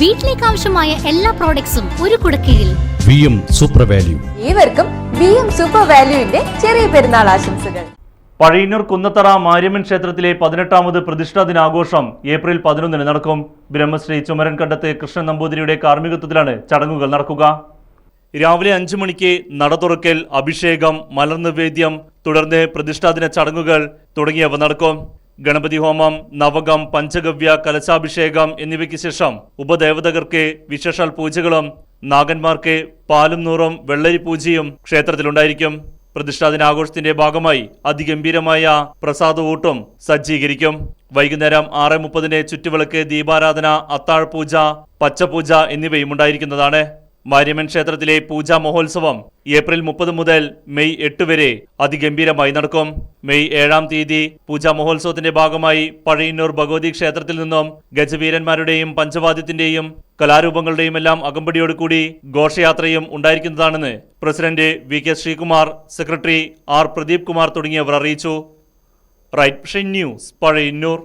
വീട്ടിലേക്ക് ആവശ്യമായ എല്ലാ പ്രോഡക്ട്സും ഒരു കുടക്കീഴിൽ. വി എം സൂപ്പർ വാല്യൂ ഏവർക്കും വി എം സൂപ്പർ വാല്യൂവിന്റെ ചെറിയ പെരുന്നാൾ ആശംസകൾ. പഴയന്നൂർ കുന്നത്തറ മാര്യമ്മൻ ക്ഷേത്രത്തിലെ പതിനെട്ടാമത് പ്രതിഷ്ഠാ ദിനാഘോഷം ഏപ്രിൽ പതിനൊന്നിന് നടക്കും. ബ്രഹ്മശ്രീ ചുമരൻ കണ്ടത്ത് കൃഷ്ണൻ നമ്പൂതിരിയുടെ കാർമ്മികത്വത്തിലാണ് ചടങ്ങുകൾ നടക്കുക. രാവിലെ അഞ്ചു മണിക്ക് നട തുറക്കൽ അഭിഷേകം മലർനിവേദ്യം തുടർന്ന് പ്രതിഷ്ഠാദിന ചടങ്ങുകൾ തുടങ്ങിയവ നടക്കും. ഗണപതി ഹോമം നവകം പഞ്ചഗവ്യ കലശാഭിഷേകം എന്നിവയ്ക്ക് ശേഷം ഉപദേവതകർക്ക് വിശേഷാൽ പൂജകളും നാഗന്മാർക്ക് പാലും നൂറും വെള്ളരി പൂജയും ക്ഷേത്രത്തിലുണ്ടായിരിക്കും. പ്രതിഷ്ഠാദിനാഘോഷത്തിന്റെ ഭാഗമായി അതിഗംഭീരമായ പ്രസാദ ഊട്ടും സജ്ജീകരിക്കും. വൈകുന്നേരം ആറ് മുപ്പതിന് ചുറ്റുവിളക്ക് ദീപാരാധന അത്താഴ പൂജ പച്ചപൂജ എന്നിവയും ഉണ്ടായിരിക്കുന്നതാണ് മാര്യമ്മൻ ക്ഷേത്രത്തിലെ പൂജാ മഹോത്സവം ഏപ്രിൽ മുപ്പത് മുതൽ മെയ് എട്ട് വരെ അതിഗംഭീരമായി നടക്കും. മെയ് ഏഴാം തീയതി പൂജാ മഹോത്സവത്തിന്റെ ഭാഗമായി പഴയന്നൂർ ഭഗവതി ക്ഷേത്രത്തിൽ നിന്നും ഗജവീരന്മാരുടെയും പഞ്ചവാദ്യത്തിന്റെയും കലാരൂപങ്ങളുടെയും എല്ലാം അകമ്പടിയോടുകൂടി ഘോഷയാത്രയും ഉണ്ടായിരിക്കുന്നതാണെന്ന് president V K Sreekumar secretary R Pradeep Kumar തുടങ്ങിയവർ അറിയിച്ചു. Right news Pazhayannur.